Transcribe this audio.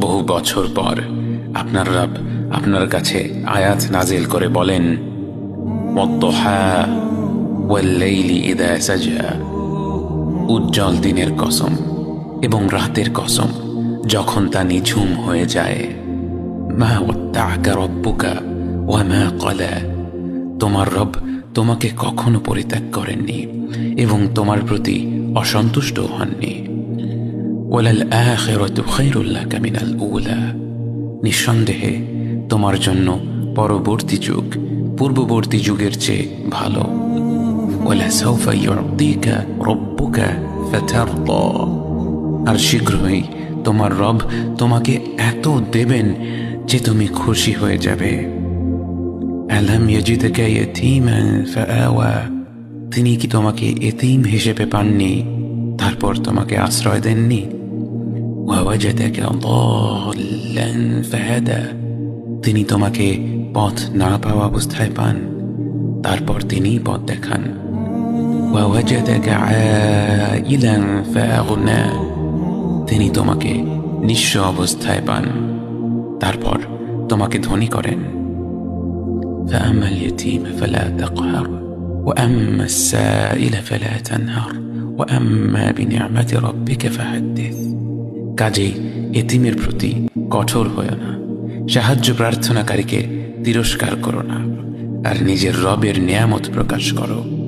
বহু বছর পর আপনার রব আপনার কাছে আয়াত নাজেল করে বলেন উজ্জ্বল দিনের কসম এবং রাতের কসম যখন তা নিঝুম হয়ে যায়। মা মা কলা তোমার রব তোমাকে কখনো পরিত্যাগ করেননি এবং তোমার প্রতি অসন্তুষ্ট হননি। ওয়ালাল আখিরাতু খায়রুল লাকা উলা নিঃসন্দেহে, তোমার জন্য পরবর্তী যুগ, পূর্ববর্তী যুগের চেয়ে ভালো। আর শীঘ্রই তোমার রব তোমাকে এত দেবেন যে তুমি খুশি হয়ে যাবে। আলহাম তিনি কি তোমাকে এতিম হিসেবে পাননি? তারপর তোমাকে আশ্রয় দেননি? ওয়াওয়াজাদাকা দাল্লান ফাহাদা তিনি তোমাকে পথ না পাওয়া অবস্থায় পান তারপর তিনিই পথ দেখান ووجدك عائلا فأغنى তিনি তোমাকে নিঃস্ব অবস্থায় পান তারপর তোমাকে ধনী করেন فأما اليتيم فلا تقهر وأما السائل فلا تنهر وأما بنعمة ربك فحدث কাজেই এতিমের প্রতি কঠোর হয়েও না। সাহায্য প্রার্থনাকারীকে তিরস্কার করো না, আর নিজের রবের নিয়ামত প্রকাশ করো।